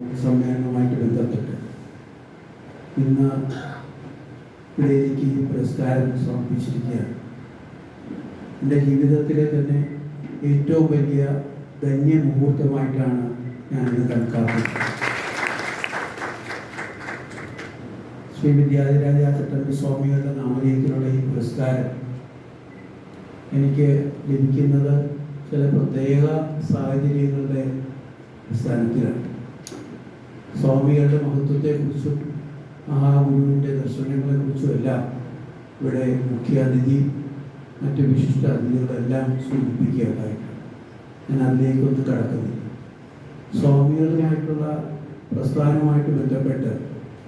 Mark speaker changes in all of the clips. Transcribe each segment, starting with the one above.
Speaker 1: സമ്മേളനവുമായിട്ട് ബന്ധപ്പെട്ട് ഇന്ന് ഇവിടെ എനിക്ക് ഈ പുരസ്കാരം സമർപ്പിച്ചിരിക്കുകയാണ്. എന്റെ ജീവിതത്തിലെ തന്നെ ഏറ്റവും വലിയ ധന്യ മുഹൂർത്തമായിട്ടാണ് ഞാനിത് കണക്കാക്കുന്നത്. ശ്രീ വിദ്യാധിരാജ സ്വാമികളുടെ നാമധേയത്തിലുള്ള ഈ പുരസ്കാരം എനിക്ക് ലഭിക്കുന്നത് ചില പ്രത്യേക സാഹചര്യങ്ങളുടെ അടിസ്ഥാനത്തിലാണ്. സ്വാമികളുടെ മഹത്വത്തെക്കുറിച്ചും മഹാഗുരുവിന്റെ ദർശനങ്ങളെക്കുറിച്ചും എല്ലാം ഇവിടെ മുഖ്യാതിഥി മറ്റ് വിശിഷ്ട അതിഥികളെല്ലാം സൂചിപ്പിക്കുകയുണ്ടായിട്ടുണ്ട്. ഞാൻ അതിലേക്കൊന്നും കടക്കുന്നില്ല. സ്വാമികളുമായിട്ടുള്ള പ്രസ്ഥാനവുമായിട്ട് ബന്ധപ്പെട്ട്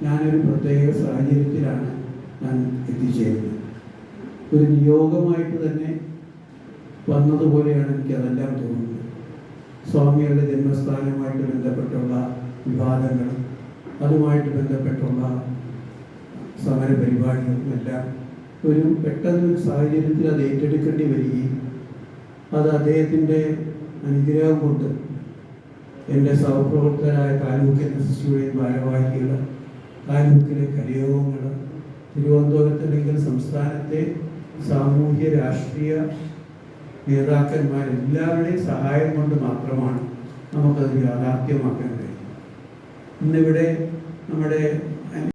Speaker 1: ഞാനൊരു പ്രത്യേക സാഹചര്യത്തിലാണ് ഞാൻ എത്തിച്ചേരുന്നത്. ഒരു നിയോഗമായിട്ട് തന്നെ വന്നതുപോലെയാണ് എനിക്ക് അതെല്ലാം തോന്നുന്നത്. സ്വാമികളുടെ ജന്മസ്ഥാനവുമായിട്ട് ബന്ധപ്പെട്ടുള്ള വിവാദങ്ങളും അതുമായിട്ട് ബന്ധപ്പെട്ടുള്ള സമര പരിപാടികളും എല്ലാം ഒരു പെട്ടെന്നൊരു സാഹചര്യത്തിൽ അത് ഏറ്റെടുക്കേണ്ടി വരികയും അത് അദ്ദേഹത്തിന്റെ അനുഗ്രഹം കൊണ്ട് എന്റെ സഹപ്രവർത്തകരായ താലൂക്ക് എൻ എസ് എസ് യുടെയും ഭാരവാഹികൾ താലൂക്കിലെ കലയോഗങ്ങൾ തിരുവനന്തപുരത്ത് അല്ലെങ്കിൽ സംസ്ഥാനത്തെ സാമൂഹ്യ രാഷ്ട്രീയ നേതാക്കന്മാരെല്ലാവരുടെയും സഹായം കൊണ്ട് മാത്രമാണ് നമുക്കത് യാഥാർത്ഥ്യമാക്കാൻ ഇന്നിവിടെ നമ്മുടെ